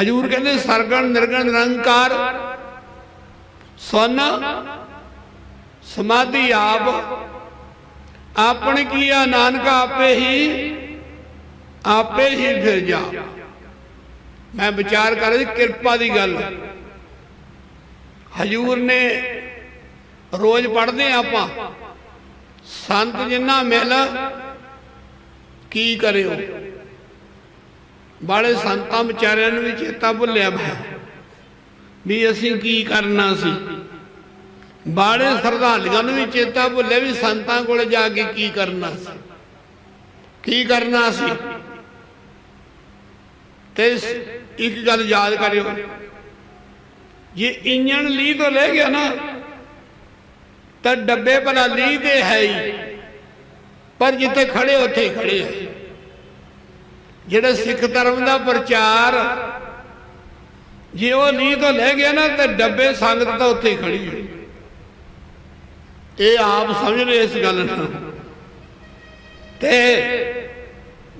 ਹਜੂਰ ਕਹਿੰਦੇ ਸਰਗਣ ਨਿਰਗਣ ਨਿਰੰਕਾਰ, ਸੁਨ, ਸਮਾਧੀ ਆਪ। ਆਪਣ ਕੀਆ ਨਾਨਕ ਆਪੇ ਹੀ ਆਪੇ ਹੀ ਫਿਰ ਜਾ। ਮੈਂ ਵਿਚਾਰ ਕਰ ਰਹੀ ਕਿਰਪਾ ਦੀ ਗੱਲ। ਹਜੂਰ ਨੇ ਰੋਜ਼ ਪੜ੍ਹਦੇ ਹਾਂ ਆਪਾਂ। ਸੰਤ ਜਿੰਨਾ ਮਿਲ ਕੀ ਕਰਿਓ। ਬਾਲੇ ਸੰਤਾਂ ਵਿਚਾਰਿਆਂ ਨੂੰ ਵੀ ਚੇਤਾ ਭੁੱਲਿਆ ਮੈਂ ਵੀ ਅਸੀਂ ਕੀ ਕਰਨਾ ਸੀ? ਬਾੜੇ ਸਰਦਾਲੀਆਂ ਨੂੰ ਵੀ ਚੇਤਾ ਭੁੱਲਿਆ ਵੀ ਸੰਤਾਂ ਕੋਲ ਜਾ ਕੇ ਕੀ ਕਰਨਾ ਸੀ? ਕੀ ਕਰਨਾ ਸੀ? ਤੇ ਇੱਕ ਗੱਲ ਯਾਦ ਕਰਿਓ। ਜੇ ਇੰਜਣ ਲੀ ਤੋਂ ਲੈ ਗਿਆ ਨਾ, ਤਾਂ ਡੱਬੇ ਭਲਾ ਲੀ ਤੇ ਹੈ ਹੀ। ਪਰ ਜਿੱਥੇ ਖੜੇ ਉੱਥੇ ਹੀ ਖੜੇ ਆ। ਜਿਹੜੇ ਸਿੱਖ ਧਰਮ ਦਾ ਪ੍ਰਚਾਰ, ਜੇ ਉਹ ਲੀ ਤੋਂ ਲੈ ਗਿਆ ਨਾ, ਤੇ ਡੱਬੇ ਸੰਗਤ ਤਾਂ ਉੱਥੇ ਹੀ ਖੜੀ ਹੈ। ਇਹ ਆਪ ਸਮਝ ਰਹੇ ਇਸ ਗੱਲ ਨੂੰ। ਤੇ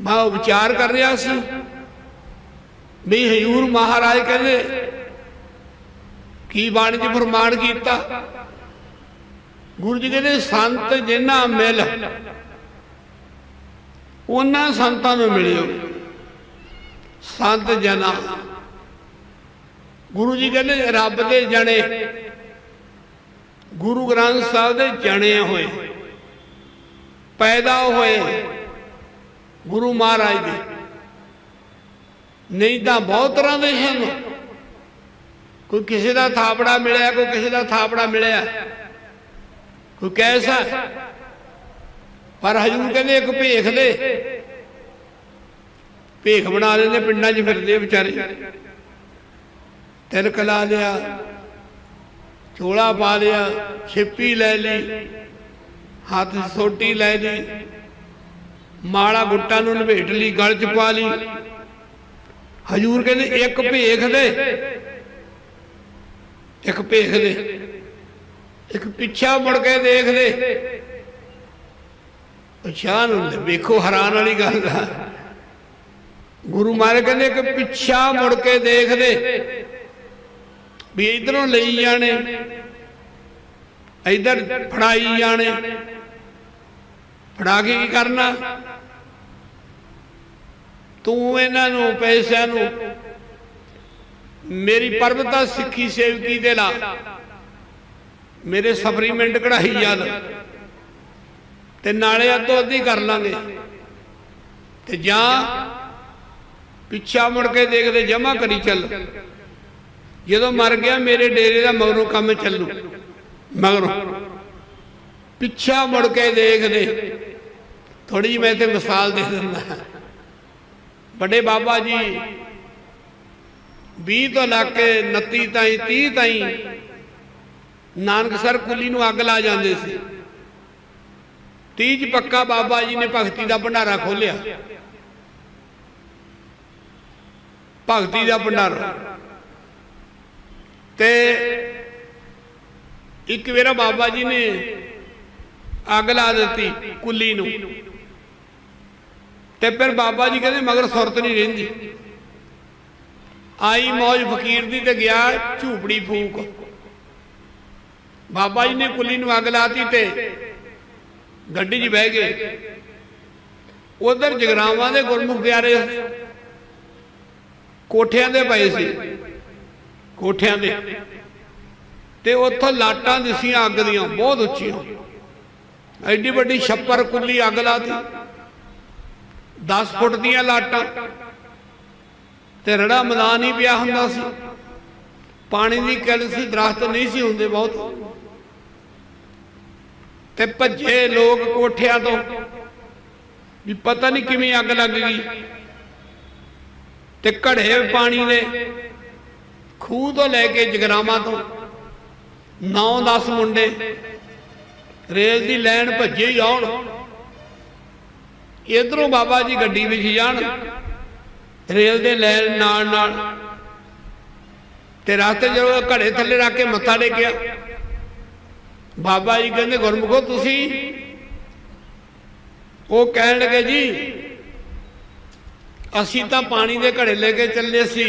ਮੈਂ ਵਿਚਾਰ ਕਰ ਰਿਹਾ ਸੀ। ਵੀ ਹਜੂਰ ਮਹਾਰਾਜ ਕਹਿੰਦੇ, ਕੀ ਬਾਣੀ ਚ ਫਰਮਾਨ ਕੀਤਾ? ਗੁਰੂ ਜੀ ਕਹਿੰਦੇ, ਸੰਤ ਜਿਨ੍ਹਾਂ ਮਿਲ, ਉਹਨਾਂ ਸੰਤਾਂ ਨੂੰ ਮਿਲਿਓ। ਸੰਤ ਜਨਾ। ਗੁਰੂ ਜੀ ਕਹਿੰਦੇ, ਰੱਬ ਦੇ ਜਣੇ। ਗੁਰੂ ਗ੍ਰੰਥ ਸਾਹਿਬ ਦੇ ਜਣੇ ਹੋਏ। ਪੈਦਾ ਹੋਏ। ਗੁਰੂ ਮਹਾਰਾਜ ਦੇ। ਨਹੀਂ ਤਾਂ ਬਹੁਤ ਤਰ੍ਹਾਂ ਦੇ ਹਨ। ਕੋਈ ਕਿਸੇ ਦਾ ਥਾਪੜਾ ਮਿਲਿਆ, ਕੋਈ ਕਿਸੇ ਦਾ ਥਾਪੜਾ ਮਿਲਿਆ। ਕੋਈ ਕੈਸਾ ਪਰ ਹਜੂਰ ਕਹਿੰਦੇ, ਇੱਕ ਭੇਖ ਦੇ। ਭੇਖ ਬਣਾ ਲੈਂਦੇ, ਪਿੰਡਾਂ 'ਚ ਫਿਰਦੇ ਵਿਚਾਰੇ। ਤਿਲਕ ਲਾ ਲਿਆ, ਚੋਲਾ ਪਾ ਲਿਆ, ਛਿੱਪੀ ਲੈ ਲਈ, ਹੱਥ ਸੋਟੀ ਲੈ ਲਈ ਮਾਲਾ ਗੁੱਟਾਂ ਨੂੰ ਲਪੇਟ ਲਈ, ਗਲ 'ਚ ਪਾ ਲਈ। ਹਜੂਰ ਕਹਿੰਦੇ, ਇੱਕ ਭੇਖ ਦੇ। ਇੱਕ ਭੇਖ ਦੇ। ਇੱਕ ਪਿੱਛਾ ਮੁੜ ਕੇ ਦੇਖ ਦੇ ਪਛਾਣ ਨੂੰ ਵੇਖੋ ਹੈਰਾਨ ਵਾਲੀ ਗੱਲ ਆ। ਗੁਰੂ ਮਹਾਰਾਜ ਕਹਿੰਦੇ ਕਿ ਪਿੱਛਾ ਮੁੜ ਕੇ ਦੇਖਦੇ ਵੀ ਇਧਰੋਂ ਲਈ ਜਾਣੇ, ਇਧਰ ਫੜਾਈ ਜਾਣੇ। ਫੜਾ ਕੇ ਕੀ ਕਰਨਾ? ਤੂੰ ਇਹਨਾਂ ਨੂੰ, ਪੈਸਿਆਂ ਨੂੰ ਮੇਰੀ ਪਰਬਤਾ ਸਿੱਖੀ ਸੇਵਕੀ ਦੇ ਲਾ। ਮੇਰੇ ਸਫਰੀਮੈਂਟ ਕਢਾਈ ਜਦ ਤੇ ਨਾਲੇ ਅੱਧੋ ਅੱਧੀ ਕਰ ਲਾਂਗੇ। ਤੇ ਜਾਂ ਪਿੱਛਾ ਮੁੜ ਕੇ ਦੇਖਦੇ ਜਮਾ ਕਰੀ ਚੱਲ। ਜਦੋਂ ਮਰ ਗਿਆ ਮੇਰੇ ਡੇਰੇ ਦਾ ਮਗਰੋਂ ਕੰਮ ਚੱਲੂ। ਮਗਰੋਂ। ਪਿੱਛਾ ਮੁੜ ਕੇ ਦੇਖਦੇ। ਥੋੜੀ ਜਿਹੀ ਮੈਂ ਤੇ ਮਿਸਾਲ ਦੇ ਦਿੰਦਾ। ਵੱਡੇ ਬਾਬਾ ਜੀ 20 ਤੋਂ ਲਾ ਕੇ 29 ਤਾਈਂ 30 ਤਾਈਂ ਨਾਨਕਸਰ ਕੁੱਲੀ ਨੂੰ ਅੱਗ ਲਾ ਜਾਂਦੇ ਸੀ। 30 ਚ ਪੱਕਾ ਬਾਬਾ ਜੀ ਨੇ ਭਗਤੀ ਦਾ ਭੰਡਾਰਾ ਖੋਲਿਆ ਭਗਤੀ ਦਾ ਭੰਡਾਰ। ਤੇ ਇੱਕ ਵੇਰਾ ਬਾਬਾ ਜੀ ਨੇ ਅੱਗ ਲਾ ਦਿੱਤੀ ਕੁੱਲੀ ਨੂੰ। ਤੇ ਫਿਰ ਬਾਬਾ ਜੀ ਕਹਿੰਦੇ ਮਗਰ ਸੁਰਤ ਨਹੀਂ ਰਹਿੰਦੀ। ਆਈ ਮੌਜ ਫਕੀਰ ਦੀ ਤੇ ਗਿਆ ਝੂਪੜੀ ਫੂਕ। ਬਾਬਾ ਜੀ ਨੇ ਕੁੱਲੀ ਨੂੰ ਅੱਗ ਲਾਤੀ ਤੇ ਗੱਡੀ 'ਚ ਬਹਿ ਗਏ। ਉਧਰ ਜਗਰਾਵਾਂ ਦੇ ਗੁਰਮੁਖ ਪਿਆਰੇ ਕੋਠਿਆਂ ਦੇ ਪਏ ਸੀ। ਕੋਠਿਆਂ ਦੇ। ਤੇ ਉੱਥੋਂ ਲਾਟਾਂ ਦਿਸੀਆਂ ਅੱਗ ਦੀਆਂ, ਬਹੁਤ ਉੱਚੀਆਂ। ਐਡੀ ਵੱਡੀ ਛੱਪਰ ਕੁੱਲੀ ਅੱਗ ਲਾਤੀ। 10 ਫੁੱਟ ਦੀਆਂ ਲਾਟਾਂ। ਤੇ ਰੜਾ ਮੈਦਾਨ ਹੀ ਪਿਆ ਹੁੰਦਾ ਸੀ। ਪਾਣੀ ਦੀ ਕਿਲ ਸੀ ਦਰਖਤ ਨਹੀਂ ਸੀ ਹੁੰਦੇ ਬਹੁਤ। ਤੇ ਭੱਜੇ ਲੋਕ ਕੋਠਿਆਂ ਤੋਂ। ਵੀ ਪਤਾ ਨਹੀਂ ਕਿਵੇਂ ਅੱਗ ਲੱਗ ਗਈ। ਤੇ ਘੜੇ ਪਾਣੀ ਦੇ ਖੂਹ ਤੋਂ ਲੈ ਕੇ ਜਗਰਾਵਾਂ ਤੋਂ 9-10 ਮੁੰਡੇ ਰੇਲ ਦੀ ਲਾਈਨ ਭੱਜੇ ਹੀ ਆਉਣ। ਇਧਰੋਂ ਬਾਬਾ ਜੀ ਗੱਡੀ ਵਿੱਚ ਜਾਣ, ਰੇਲ ਦੇ ਲਾਈਨ ਨਾਲ ਨਾਲ ਤੇ ਰਾਤੇ ਜਦੋਂ ਘੜੇ ਥੱਲੇ ਰੱਖ ਕੇ ਮੱਥਾ ਟੇਕਿਆ, ਬਾਬਾ ਜੀ ਕਹਿੰਦੇ, ਗੁਰਮੁਖੋ, ਤੁਸੀਂ? ਉਹ ਕਹਿਣ ਲੱਗੇ, ਜੀ ਅਸੀਂ ਤਾਂ ਪਾਣੀ ਦੇ ਘੜੇ ਲੈ ਕੇ ਚੱਲੇ ਸੀ।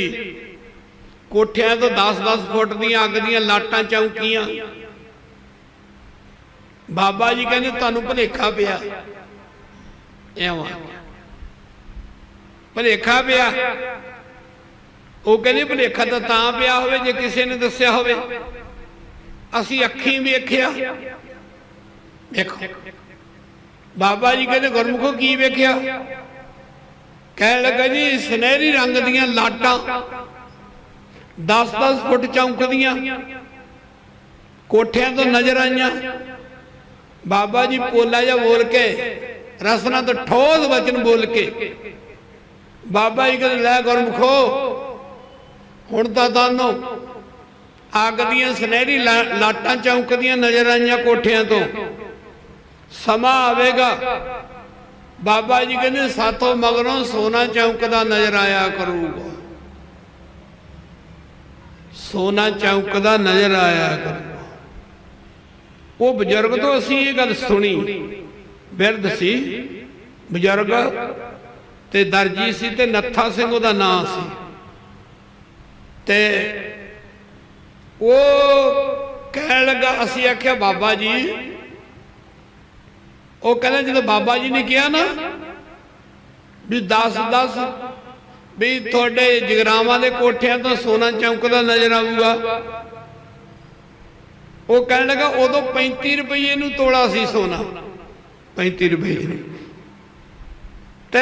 ਕੋਠਿਆਂ ਤੋਂ 10-10 ਫੁੱਟ ਦੀਆਂ ਅੱਗ ਦੀਆਂ ਲਾਟਾਂ ਚੌਂਕੀਆਂ। ਬਾਬਾ ਜੀ ਕਹਿੰਦੇ, ਤੁਹਾਨੂੰ ਭਲੇਖਾ ਪਿਆ। ਐਵਾਂ ਭਲੇਖਾ ਪਿਆ। ਉਹ ਕਹਿੰਦੇ, ਭਲੇਖਾ ਤਾਂ ਤਾਂ ਪਿਆ ਹੋਵੇ, ਜੇ ਕਿਸੇ ਨੇ ਦੱਸਿਆ ਹੋਵੇ। ਅਸੀਂ ਅੱਖੀਂ ਵੇਖਿਆ। ਦੇਖੋ ਬਾਬਾ ਜੀ ਕਹਿੰਦੇ, ਗੁਰਮੁਖੋ ਕੀ ਵੇਖਿਆ? ਕਹਿਣ ਲੱਗਾ ਜੀ, ਸੁਨਹਿਰੀ ਰੰਗ ਦੀਆਂ ਲਾਟਾਂ 10-10 ਫੁੱਟ ਚੌਂਕਦੀਆਂ, ਕੋਠਿਆਂ ਤੋਂ ਨਜ਼ਰ ਆਈਆਂ। ਬਾਬਾ ਜੀ ਪੋਲਾ ਜਿਹਾ ਬੋਲ ਕੇ, ਰਸਨਾ ਤੋਂ ਠੋਸ ਵਚਨ ਬੋਲ ਕੇ, ਬਾਬਾ ਜੀ ਕਹਿੰਦੇ, ਲੈ ਗੁਰਮੁਖੋ ਹੁਣ ਤਾਂ ਤੁਹਾਨੂੰ ਅੱਗ ਦੀਆਂ ਸੁਨਹਿਰੀ ਲਾ- ਲਾਟਾਂ ਚੌਂਕਦੀਆਂ ਨਜ਼ਰ ਆਈਆਂ ਕੋਠਿਆਂ ਤੋਂ। ਸਮਾਂ ਆਵੇਗਾ। ਬਾਬਾ ਜੀ ਕਹਿੰਦੇ ਸਾਥੋਂ ਮਗਰੋਂ ਸੋਨਾ ਚੌਂਕਦਾ ਨਜ਼ਰ ਆਇਆ ਕਰੂਗਾ। ਸੋਨਾ ਚੌਂਕਦਾ ਨਜ਼ਰ ਆਇਆ ਕਰੂਗਾ। ਉਹ ਬਜ਼ੁਰਗ ਤੋਂ ਅਸੀਂ ਇਹ ਗੱਲ ਸੁਣੀ। ਬਿਰਧ ਸੀ, ਬਜ਼ੁਰਗ, ਤੇ ਦਰਜੀ ਸੀ ਤੇ ਨੱਥਾ ਸਿੰਘ ਉਹਦਾ ਨਾਂ ਸੀ। ਤੇ ਉਹ ਕਹਿਣ ਲੱਗਾ, ਅਸੀਂ ਆਖਿਆ, ਬਾਬਾ ਜੀ ਉਹ ਕਹਿੰਦਾ ਜਦੋਂ ਬਾਬਾ ਜੀ ਨੇ ਕਿਹਾ ਨਾ ਵੀ 10 10 ਵੀ ਤੁਹਾਡੇ ਜਗਰਾਵਾਂ ਦੇ ਕੋਠਿਆਂ ਤੋਂ ਸੋਨਾ ਚੌਂਕਦਾ ਨਜ਼ਰ ਆਊਗਾ। ਉਹ ਕਹਿਣ ਲੱਗਾ, ਉਦੋਂ 35 ਰੁਪਏ ਨੂੰ ਤੋਲਾ ਸੀ ਸੋਨਾ। 35 ਰੁਪਏ ਨੂੰ। ਤੇ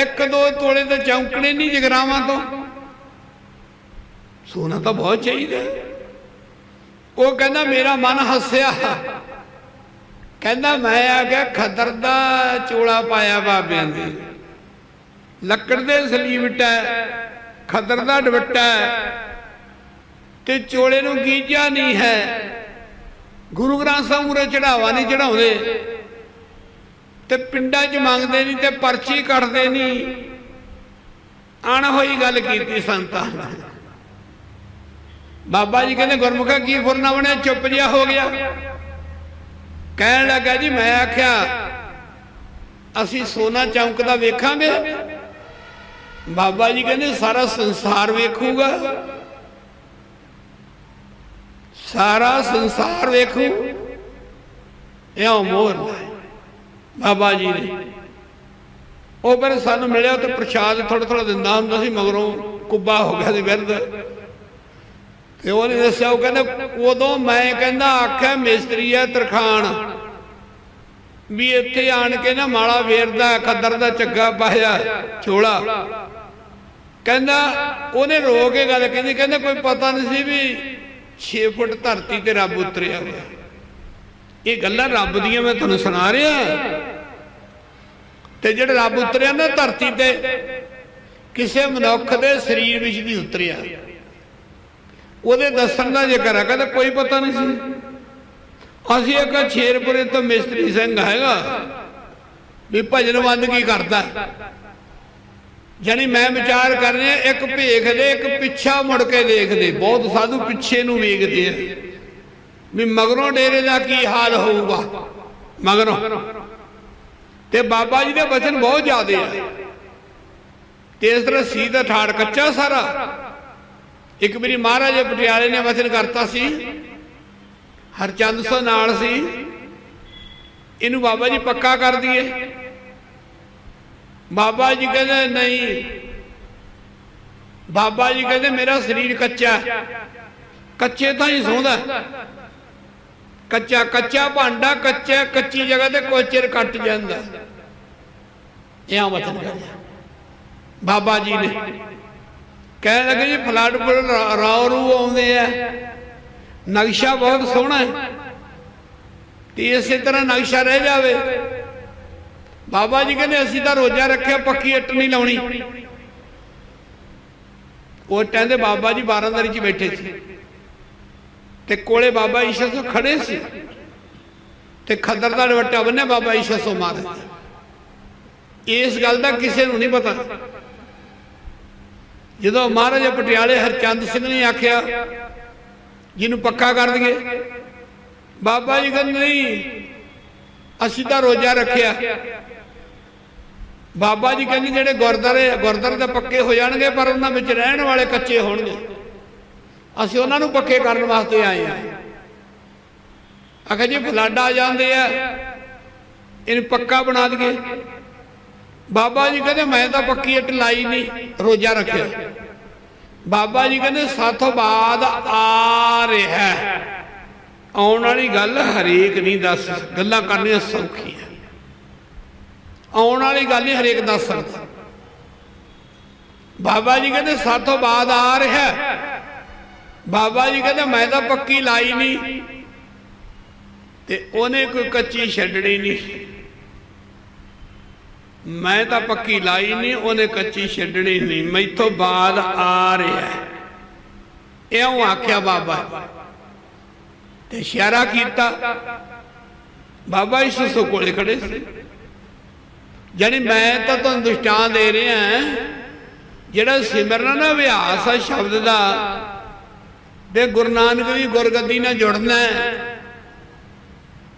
ਇੱਕ, ਦੋ ਤੋਲੇ ਤਾਂ ਚੌਂਕਣੇ ਨਹੀਂ ਜਗਰਾਵਾਂ ਤੋਂ। ਸੋਨਾ ਤਾਂ ਬਹੁਤ ਚਾਹੀਦਾ। ਉਹ ਕਹਿੰਦਾ, ਮੇਰਾ ਮਨ ਹੱਸਿਆ। ਕਹਿੰਦਾ ਮੈਂ ਆ ਗਿਆ ਖਦਰ ਦਾ ਚੋਲਾ ਪਾਇਆ ਬਾਬਿਆਂ ਦੇ। ਲੱਕੜ ਦੇ ਸਲੀਵਟਾ ਖਦਰ ਦਾ ਦੁਪੱਟਾ ਤੇ ਚੋਲੇ ਨੂੰ ਗੀਜਾ ਨਹੀਂ ਹੈ। ਗੁਰੂ ਗ੍ਰੰਥ ਸਾਹਿਬ ਉਰੇ ਚੜਾਵਾ ਨਹੀਂ ਚੜਾਉਂਦੇ ਤੇ ਪਿੰਡਾਂ 'ਚ ਮੰਗਦੇ ਨਹੀਂ ਤੇ ਪਰਚੀ ਕੱਟਦੇ ਨਹੀਂ। ਅਣ ਹੋਈ ਗੱਲ ਕੀਤੀ ਸੰਤਾਂ ਨੇ। ਬਾਬਾ ਜੀ ਕਹਿੰਦੇ ਗੁਰਮੁਖਾ ਕੀ ਫੁਰਨਾ ਬਣਿਆ? ਚੁੱਪ ਜਿਹਾ ਹੋ ਗਿਆ। ਕਹਿਣ ਲੱਗਾ ਜੀ, ਮੈਂ ਆਖਿਆ, ਅਸੀਂ ਸੋਨਾ ਚੌਂਕ ਦਾ ਵੇਖਾਂਗੇ। ਬਾਬਾ ਜੀ ਕਹਿੰਦੇ, ਸਾਰਾ ਸੰਸਾਰ ਵੇਖੂਗਾ। ਸਾਰਾ ਸੰਸਾਰ ਵੇਖੂ। ਇਉਂ ਮੋਰ ਬਾਬਾ ਜੀ ਨੇ। ਉਹ ਫਿਰ ਸਾਨੂੰ ਮਿਲਿਆ ਤੇ ਪ੍ਰਸ਼ਾਦ ਥੋੜਾ ਥੋੜਾ ਦਿੰਦਾ ਹੁੰਦਾ ਸੀ, ਮਗਰੋਂ ਕੁੱਬਾ ਹੋ ਗਿਆ ਸੀ ਵਿਰਧ। ਤੇ ਉਹਨੇ ਦੱਸਿਆ, ਉਹ ਕਹਿੰਦਾ, ਉਦੋਂ ਮੈਂ ਕਹਿੰਦਾ, ਆਖਿਆ, ਮਿਸਤਰੀ ਹੈ ਤਰਖਾਣ। ਵੀ ਇੱਥੇ ਆਣ ਕੇ ਨਾ ਮਾਲਾ ਵੇਰਦਾ, ਖੱਦਰ ਦਾ ਚੱਗਾ ਪਾਇਆ ਚੋਲਾ ਕਹਿੰਦਾ, ਉਹਨੇ ਰੋ ਕੇ ਗੱਲ ਕਹਿੰਦੀ ਕਹਿੰਦਾ, ਕੋਈ ਪਤਾ ਨਹੀਂ ਸੀ ਵੀ 6 ਫੁੱਟ ਧਰਤੀ ਤੇ ਰੱਬ ਉਤਰਿਆ ਹੋਇਆ। ਇਹ ਗੱਲਾਂ ਰੱਬ ਦੀਆਂ ਮੈਂ ਤੁਹਾਨੂੰ ਸੁਣਾ ਰਿਹਾ। ਤੇ ਜਿਹੜਾ ਰੱਬ ਉਤਰਿਆ ਨਾ ਧਰਤੀ ਤੇ, ਕਿਸੇ ਮਨੁੱਖ ਦੇ ਸਰੀਰ ਵਿੱਚ ਨਹੀਂ ਉਤਰਿਆ। ਉਹਦੇ ਦੱਸਣ ਦਾ ਜ਼ਿਕਰ ਹੈ ਕਹਿੰਦਾ ਕੋਈ ਪਤਾ ਨਹੀਂ ਸੀ। ਅਸੀਂ ਇੱਕ ਛੇਰਪੁਰੇ ਤੋਂ ਮਿਸਤਰੀ ਸਿੰਘ ਹੈਗਾ, ਵੀ ਭਜਨ ਬੰਦਗੀ ਕਰਦਾ? ਜਾਨੀ ਮੈਂ ਵਿਚਾਰ ਕਰ ਰਿਹਾ, ਇੱਕ ਭੇਖਦੇ, ਇੱਕ ਪਿੱਛਾ ਮੁੜ ਕੇ ਦੇਖਦੇ। ਬਹੁਤ ਸਾਧੂ ਪਿੱਛੇ ਨੂੰ ਵੇਖਦੇ ਆ। ਵੀ ਮਗਰੋਂ ਡੇਰੇ ਦਾ ਕੀ ਹਾਲ ਹੋਊਗਾ? ਮਗਰੋਂ। ਤੇ ਬਾਬਾ ਜੀ ਦੇ ਬਚਨ ਬਹੁਤ ਜ਼ਿਆਦੇ ਆ। ਤੇ ਇਸ ਤਰ੍ਹਾਂ ਸੀ ਦਾ ਠਾੜ ਕੱਚਾ ਸਾਰਾ। ਇੱਕ ਵਾਰੀ ਮਹਾਰਾਜਾ ਪਟਿਆਲੇ ਨੇ ਵਚਨ ਕਰਤਾ ਸੀ, ਹਰਚੰਦ ਸੋ ਨਾਲ ਸੀ। ਇਹਨੂੰ ਬਾਬਾ ਜੀ ਪੱਕਾ ਕਰ ਦਈਏ। ਬਾਬਾ ਜੀ ਕਹਿੰਦੇ, ਨਹੀਂ, ਬਾਬਾ ਜੀ ਕਹਿੰਦੇ, ਮੇਰਾ ਸਰੀਰ ਕੱਚਾ ਕੱਚੇ ਤਾਂ ਹੀ ਸੌਂਦਾ ਕੱਚਾ ਕੱਚਾ ਭਾਂਡਾ, ਕੱਚਾ, ਕੱਚੀ ਜਗ੍ਹਾ ਤੇ ਕੋਈ ਚਿਰ ਕੱਟ ਜਾਂਦਾ ਇਹ ਆ ਵਚਨ। ਕਰਿਆ ਬਾਬਾ ਜੀ ਨੇ ਕਹਿਣ ਲੱਗੇ ਜੀ ਫਲਾਟਪੁਰ ਰਾਉ ਰੂ ਆਉਂਦੇ ਆ। ਨਕਸ਼ਾ ਬਹੁਤ ਸੋਹਣਾ ਹੈ। ਤੇ ਇਸੇ ਤਰ੍ਹਾਂ ਨਕਸ਼ਾ ਰਹਿ ਜਾਵੇ। ਬਾਬਾ ਜੀ ਕਹਿੰਦੇ, ਅਸੀਂ ਤਾਂ ਰੋਜ਼ਾ ਰੱਖਿਆ ਪੱਕੀ ਇੱਟ ਨਹੀਂ ਲਾਉਣੀ। ਉਹ ਕਹਿੰਦੇ ਬਾਬਾ ਜੀ ਬਾਰਾਂਦਰੀ 'ਚ ਬੈਠੇ ਸੀ। ਤੇ ਕੋਲੇ ਬਾਬਾ ਈਸ਼ਾ ਸੋ ਖੜੇ ਸੀ। ਤੇ ਖੱਦਰ ਦਾ ਦੁਪੱਟਾ ਬੰਨਿਆ, ਬਾਬਾ ਈਸ਼ਾ ਸੋ ਮਾਰੇ। ਇਸ ਗੱਲ ਦਾ ਕਿਸੇ ਨੂੰ ਨਹੀਂ ਪਤਾ। ਜਦੋਂ ਮਹਾਰਾਜਾ ਪਟਿਆਲੇ ਹਰਚੰਦ ਸਿੰਘ ਨੇ ਆਖਿਆ, ਜਿਹਨੂੰ ਪੱਕਾ ਕਰ ਦਈਏ? ਬਾਬਾ ਜੀ ਕਹਿੰਦੇ, ਨਹੀਂ, ਅਸੀਂ ਤਾਂ ਰੋਜ਼ਾ ਰੱਖਿਆ। ਬਾਬਾ ਜੀ ਕਹਿੰਦੇ, ਜਿਹੜੇ ਗੁਰਦਾਰੇ ਗੁਰਦਾਰੇ ਤਾਂ ਪੱਕੇ ਹੋ ਜਾਣਗੇ, ਪਰ ਉਹਨਾਂ ਵਿੱਚ ਰਹਿਣ ਵਾਲੇ ਕੱਚੇ ਹੋਣਗੇ। ਅਸੀਂ ਉਹਨਾਂ ਨੂੰ ਪੱਕੇ ਕਰਨ ਵਾਸਤੇ ਆਏ ਆ ਆਖਿਆ, ਜੀ ਫਲਾਡਾ ਜਾਂਦੇ ਆ, ਇਹਨੂੰ ਪੱਕਾ ਬਣਾ ਦਈਏ। ਬਾਬਾ ਜੀ ਕਹਿੰਦੇ ਮੈਂ ਤਾਂ ਪੱਕੀ ਇੱਟ ਲਾਈ ਨਹੀਂ, ਰੋਜ਼ਾ ਰੱਖਿਆ। ਬਾਬਾ ਜੀ ਕਹਿੰਦੇ ਸਾਥੋਂ ਬਾਅਦ ਆ ਰਿਹਾ ਆਉਣ ਵਾਲੀ ਗੱਲ ਹਰੇਕ ਨਹੀਂ ਦੱਸ ਗੱਲਾਂ ਕਰਨੀਆਂ ਸੌਖੀਆਂ। ਆਉਣ ਵਾਲੀ ਗੱਲ ਨਹੀਂ ਹਰੇਕ ਦੱਸ ਸਕਦਾ। ਬਾਬਾ ਜੀ ਕਹਿੰਦੇ ਸਾਥੋਂ ਬਾਅਦ ਆ ਰਿਹਾ ਬਾਬਾ ਜੀ ਕਹਿੰਦੇ ਮੈਂ ਤਾਂ ਪੱਕੀ ਲਾਈ ਨਹੀਂ। ਤੇ ਉਹਨੇ ਕੋਈ ਕੱਚੀ ਛੱਡਣੀ ਨਹੀਂ। ਮੈਂ ਤਾਂ ਪੱਕੀ ਲਾਈ ਨਹੀਂ, ਉਹਨੇ ਕੱਚੀ ਛੱਡਣੀ ਨਹੀਂ। ਮੈਥੋਂ ਬਾਦ ਆ ਰਿਹਾ ਹੈ। ਇਉਂ ਆਖਿਆ ਬਾਬਾ ਤੇ ਇਸ਼ਾਰਾ ਕੀਤਾ। ਬਾਬਾ ਯਿਸੂ ਕੋਲੇ ਖੜੇ ਸੀ। ਜਾਨੀ ਮੈਂ ਤਾਂ ਤੁਹਾਨੂੰ ਦ੍ਰਿਸ਼ਟਾਂ ਦੇ ਰਿਹਾ ਜਿਹੜਾ ਸਿਮਰਨ ਨਾ, ਅਭਿਆਸ ਆ ਸ਼ਬਦ ਦਾ, ਤੇ ਗੁਰੂ ਨਾਨਕ ਦੀ ਗੁਰਗੱਦੀ ਨਾਲ ਜੁੜਨਾ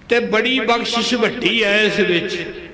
ਤੇ ਬੜੀ ਬਖਸ਼ਿਸ਼ ਵੱਡੀ ਹੈ ਇਸ ਵਿੱਚ।